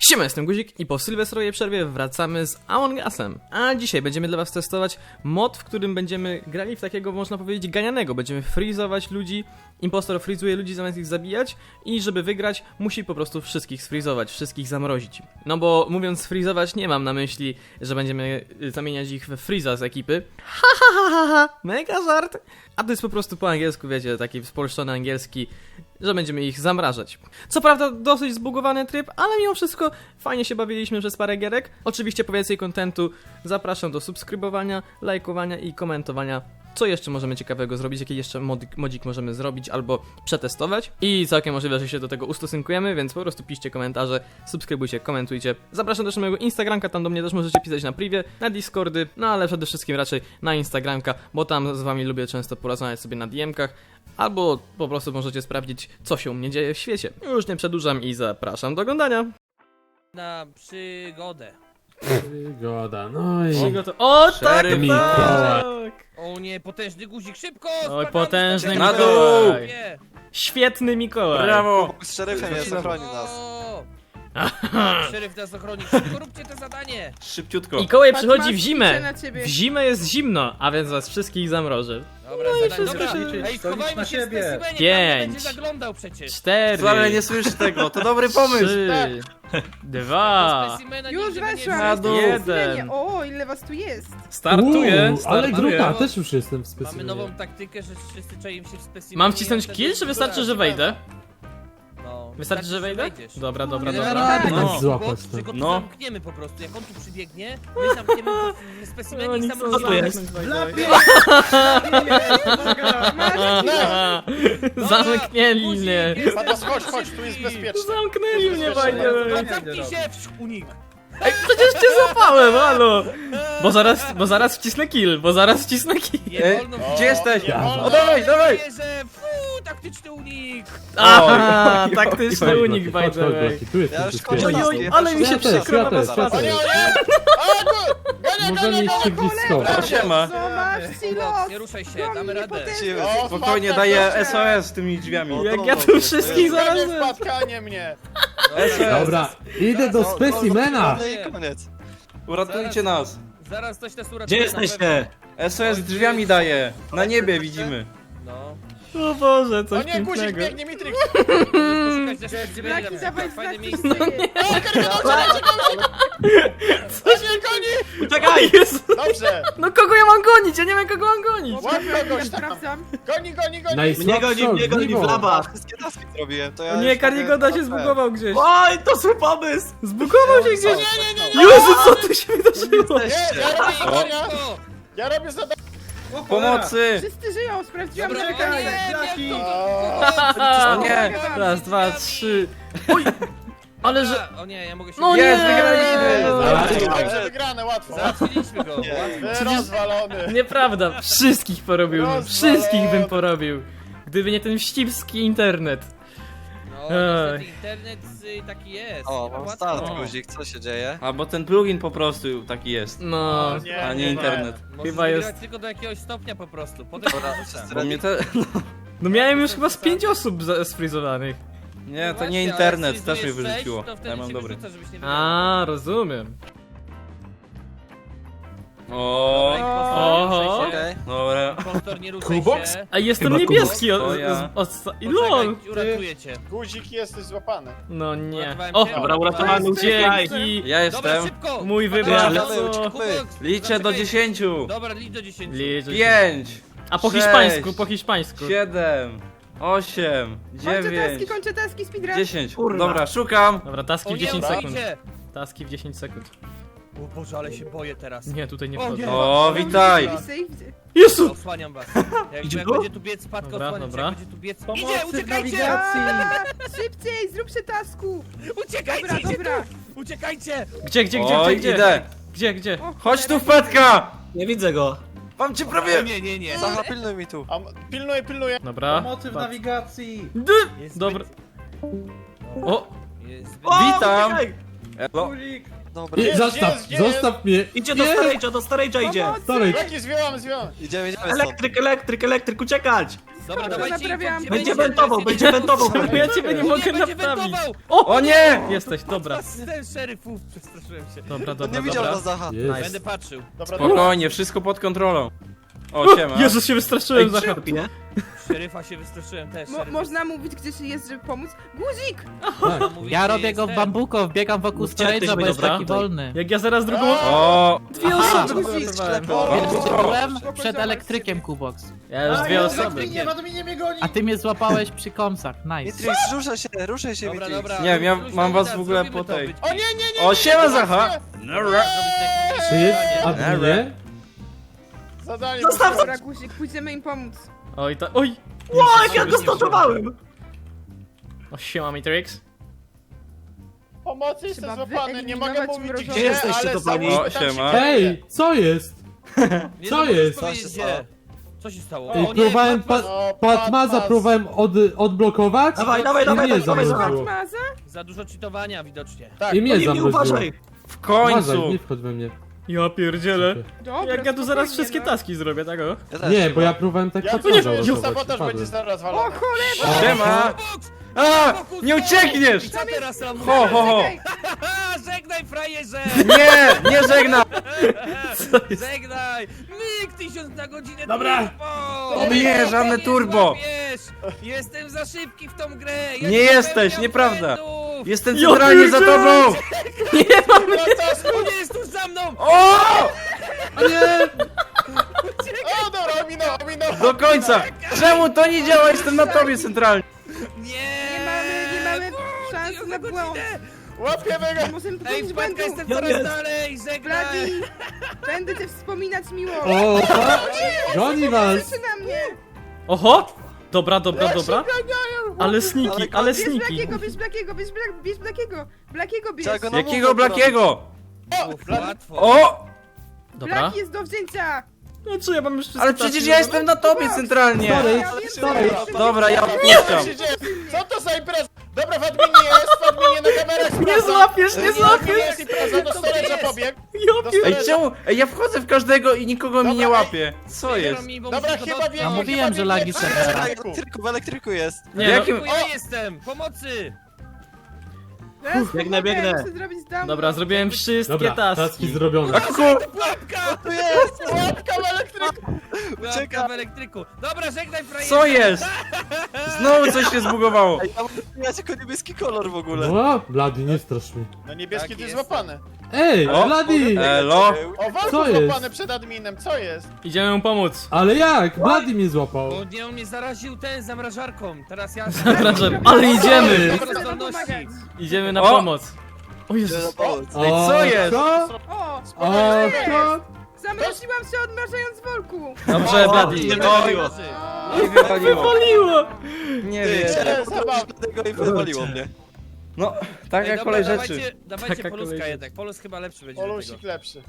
Siema, jestem Guzik i po sylwestrowej przerwie wracamy z Among Usem. A dzisiaj będziemy dla was testować mod, w którym będziemy grali w takiego, można powiedzieć, ganianego. Będziemy freezować ludzi, impostor freezuje ludzi zamiast ich zabijać i żeby wygrać, musi po prostu wszystkich sfreezować, wszystkich zamrozić. No bo mówiąc freezować, nie mam na myśli, że będziemy y, zamieniać ich we freeza z ekipy. Ha ha ha ha ha, mega żart. A to jest po prostu po angielsku, wiecie, taki spolszczony angielski, że będziemy ich zamrażać. Co prawda dosyć zbugowany tryb, ale mimo wszystko fajnie się bawiliśmy przez parę gierek. Oczywiście po więcej kontentu zapraszam do subskrybowania, lajkowania i komentowania. Co jeszcze możemy ciekawego zrobić, jaki jeszcze modzik, modzik możemy zrobić albo przetestować. I całkiem możliwe, że się do tego ustosunkujemy, więc po prostu piszcie komentarze, subskrybujcie, komentujcie. Zapraszam też na mojego Instagramka, tam do mnie też możecie pisać na privie, na Discordy, no ale przede wszystkim raczej na Instagramka, bo tam z wami lubię często porozmawiać sobie na DM-kach. Albo po prostu możecie sprawdzić, co się u mnie dzieje w świecie. Już nie przedłużam i zapraszam do oglądania. na przygodę. Wygoda, no i... Przygoto- O, tak, tak! Nie, potężny guzik, szybko! Oj, spadamy potężny z Na. Mikołaj. Nie. Świetny Mikołaj. Brawo! Z szeryfem jest, ochroni nas. O! Szeryf nas ochroni, szybko róbcie to zadanie! Szybciutko. Mikołaj Patrz, przychodzi w zimę. na ciebie. W zimę jest zimno, a więc was wszystkich zamroży. Dobra, No i zadanie, wszystko dobra. się- Ej, schowajmy się w specimenie, tam nie Pięć. będzie zaglądał przecież. Cztery. Ale nie słyszę tego, to dobry pomysł. Trzy. Dwa. Już weszłam. Na wejdzie. dół. Jeden. O, ile was tu jest? Startuję. Uuu, ale startuję. grupa, też już jestem w Mamy nową taktykę, że wszyscy czaimy się w specimenie. Mam wcisnąć kill, czy wystarczy, że wejdę? No, Wystarczy, że wejdę? wejdziesz. Dobra, dobra, Jeden dobra. raz No. no. Złapać Box, to. że go tu No. zamkniemy po prostu. Jak on tu przybiegnie, my zamkniemy w specimenie No, i nie sam rozwalimy. zamknąć, Masz Zamknęli mnie. Patos, chodź, chodź, tu jest bezpiecznie. Zamknęli mnie, the A zamknij się, unik. Ej, przecież cię złapałem, halo! Bo zaraz, bo zaraz wcisnę kill, bo zaraz wcisnę kill. Nie Ej, wolno Gdzie jesteś? wolno. O, dawaj, dawaj! Taktyczny unik. Aha, Oj, taktyczny oj, oj, unik, by the way. Bloki, Tu jest Ja już bezpiecznie. kończę Oj, oj, ale mi się Ja też, przykro ja na też, ja. Możemy iść blisko. Siema. Los. nie ruszaj się, damy radę. O, Spokojnie, daję SOS z tymi drzwiami. Jak ja tu wszystkich zaraz... Spotkanie mnie. Dobra, idę do specimena. No i koniec. Uratujcie nas. Zaraz coś nas uratuje. Gdzie na jesteście? SOS drzwiami daję. Na niebie widzimy. No. O Boże, O coś nie, guzik pięknego. biegnie, Mitrix. Fajne miejsce. istnieje. Czekaj, jest... Dobrze, No kogo ja mam gonić? Ja nie wiem kogo mam gonić. łap kogoś tam. Sprawdzam. Goni, goni, goni. Mnie goni, mnie goni w labach. Wszystkie taski zrobiłem, to ja O już nie, mogę- Karigoda się zbugował gdzieś. Oj, to zły pomysł! Zbugował się gdzieś. Jezu, co tu się wydarzyło? Nie, ja robię zadania. O, Ja robię zadania. Pomocy! Wszyscy żyją, sprawdziłam, Dobra, nie, nie, nie, O, nie! Raz, dwa, trzy. Oj! Ale że... O nie, ja mogę się... No nie! Jest, wygraliśmy! Dobrze, dobrze, wygrane, łatwo. Załatwiliśmy go. Nie, rozwalony. Nieprawda, wszystkich porobił, Rozwalony. wszystkich bym porobił. Gdyby nie ten wścibski internet. No, niestety internet y, taki jest. O, Nie ma mam łatwo. start, O. guzik, co się dzieje? Albo ten plugin po prostu taki jest. No, Nie, A nie nie internet. Możesz Chyba jest- tylko do jakiegoś stopnia po prostu. Potem Dobra, wrzucam. wszyscy Bo ready? mnie te... no miałem już chyba z pięć osób za- sfrizowanych. Nie, to Właśnie, nie internet, też mnie wyrzuciło. sześć, To wtedy Ja mam dobry. A, rozumiem. O, Oho. Okej. dobra. Impostor, nie ruszaj Kubox? się. A jestem Chyba niebieski od, to ja. od, od, I lol! Poczekaj, uratuję cię. Guzik jesteś złapany. No nie. Uratowałem O. Dobra, uratowany, uciekaj. dzięki! Ja Dobra, jestem. szybko! Mój wybór. ale- co? Kubox, Liczę do zaczekaj. 10. Dobra, licz do 10. Liczę się. 5, A po sześć, hiszpańsku, po hiszpańsku. 7, 8, Kończę taski, 9, kończę taski, speedrun. 10. Kurwa. Dobra, szukam. Dobra, taski O w nie, 10 sekund. Taski w 10 sekund. O Boże, ale się boję teraz. Nie, tutaj nie O wchodzę. nie. O, witaj. Jezu! Osłaniam was. Jak, Idzie jak tu? będzie tu biec, spadka Dobra, osłaniam dobra. Jak będzie tu biec... Idzie, uciekajcie! Szybciej, zrób się tasku. Uciekajcie, Dobra, idzie dobra. tu! Uciekajcie! Gdzie, gdzie, gdzie, Oj, gdzie, gdzie? idę. Gdzie, gdzie? O, Chodź tu, cholera. wpadka! Nie widzę go. Mam cię prawie. nie, nie, nie. Zacha, pilnuj mi tu. A, pilnuję, pilnuję. Dobra. Pomocy w Patrz. nawigacji. D- Jest Dobra. zbyt- O! Jest zbyt... O, Witam. Elo. Guzik. Dobra. Jest, zostaw, jest, jest. zostaw mnie. Idzie do Nie. storage'a, do storage'a idzie. Sorry. Jaki zwiałam, zwiałam. Idziemy, idziemy stąd. Elektryk, elektryk, elektryk, uciekać. Dobra, Dobra, dawajcie naprawiam. info, gdzie Będzie będzie, wentował, gdzie będzie wentował. Ja ciebie nie Nie, mogę będzie naprawić? wentował! O nie! Jesteś, dobra. Ten szeryfów, przestraszyłem się. Dobra, On dobra, nie widział dobra. nas, Zacha. Jest. Będę patrzył. Dobra, dobra. Spokojnie, wszystko pod kontrolą. O, siema. Jezus, się wystraszyłem, Ej, Zacha. Szeryfa się wystraszyłem też. Mo szeryf można mówić, gdzie się jest, żeby pomóc? Guzik! Tak. Mówi, Ja gdzie robię go w jestem. bambuko, biegam wokół storage'a, bo jest dobra. taki wolny. Jak ja zaraz drugą... O, Dwie Aha. osoby Guzik uratowałem. sklepu. Byłem przed elektrykiem, Kubox. Ja już dwie osoby. A ty mnie złapałeś przy komsach, nice. Mitrix, ruszaj się, ruszaj się, Dobra, Mitrix. dobra. Nie wiem, ja Luźno, mam was w ogóle zrobimy po to, tej. być- O nie, nie, nie! o, siema Zacha! Czy jest adminie? Zadanie Zostaw- Dobra, guzik, pójdziemy im pomóc. Oj, ta... Oj! O, jak ja go stoczowałem. O, siema, Matrix. Pomocy, jestem Trzeba złapany, nie mogę wyeliminować mówić mrożone. gdzie, Gdzie jesteście, ale kochani? sam- O, tam się siema. dzieje. Hej, co jest? Nie, Co no, jest? powiedzieć, Co się gdzie. stało? Co się stało? Ej, O nie, próbowałem Patmas- pa O, Patmaza Patmas. próbowałem od, odblokować Dawaj, dawaj, i dawaj, mnie dawaj, dawaj, zamroziło. Za dużo cheatowania widocznie. Tak. I mnie Nie, nie zamroziło. uważaj. W Uważaj, końcu! nie wchodź we mnie. Ja pierdzielę. Dobra, Jak ja tu zaraz spokojnie, wszystkie no. taski zrobię, tak o? Ja też Nie, bo ja próbowałem tak Ja czuję, że uratować. sabotaż będzie zaraz O walony. cholera! Siema! A! Nie uciekniesz! I co teraz robisz? Ho, ho, ho! Żegnaj frajerze! Nie! Nie żegnam! Żegnaj! Myk tysiąc na godzinę Dobra. turbo! To nie, żadne Nie turbo. złapiesz! Jestem za szybki w tą grę! Ja Nie nie jesteś, nieprawda. błędów! Jestem Ja centralnie za pierdzielę. tobą! On jest tuż za mną! O! A nie! O, dobra, ominął, ominął. Do końca! Czemu to nie działa? Jestem na tobie centralnie! Nie! Nie mamy, nie mamy szansy Tysiąc na błąd. Łapiemy go. Nie możemy Ej, popełnić wpadka, błędu. jestem coraz nie. dalej! Żegnaj! Bladi, będę cię wspominać miło. O, goni was! Patrzy na mnie. Oho! Dobra, dobra, dobra. Ale sniki, ale Bierz sniki. Blakiego, bierz Blakiego, bierz, Bla- bierz Blakiego. Blakiego bierz. Trzeba go na Jakiego Blakiego? Uf, Łatwo! O! Dobra. Blaki jest do wzięcia. No co, ja mam już wszystkie Ale przecież ja jestem na tobie centralnie! Sorry, Ja wiem, sorry. że- Dobra, ja Co odpuszczam. Co to za impreza? Dobra, w adminie jest, w adminie na kamerach Nie sprawdza. złapiesz, nie W złapiesz! jest impreza, do storage'a pobiegł. Ja pier... Ej, czemu? Ej, ja wchodzę w każdego i nikogo mi nie łapie. Co jest? Dobra, chyba wiem. A mówiłem, że lagi W serwera. elektryku, w elektryku jest. Nie, W no, jakim... Ja jestem! Pomocy! Zaraz Biegnę, pomogę, biegnę. Muszę zrobić down. Dobra, zrobiłem wszystkie Dobra, taski. taski zrobione. A ku... Pułapka! Tu jest! Łapka w elektryku. Pułapka w elektryku. Dobra, żegnaj frajerze! Co jest? Znowu coś się zbugowało. Ej, tam ja tylko niebieski kolor w ogóle. O, Blady, nie strasz mnie. No niebieski Tak to jest jest. złapany. Ej, O, Blady! Elo? O, Co jest? złapany przed adminem, co jest? Idziemy mu pomóc. Ale jak? Blady mnie złapał. Bo nie, on mnie zaraził ten zamrażarką. Teraz ja... Zapraszam, ale idziemy! Dobra, zdolności. Idziemy na O! pomoc. O Jezus. Ej, co jest? Co? O, O, co? zamroziłam się odmrażając worku. Dobrze, Bladi. nie wywaliło. Nie wypaliło. Paliło! Nie Ty, wiem. chciałem poprawić tego i wywaliło mnie. No, taka Ej, dobra, kolej dawajcie, rzeczy. Dawajcie Taka poluska kolej jednak. Polus chyba lepszy będzie do tego. Polusik lepszy.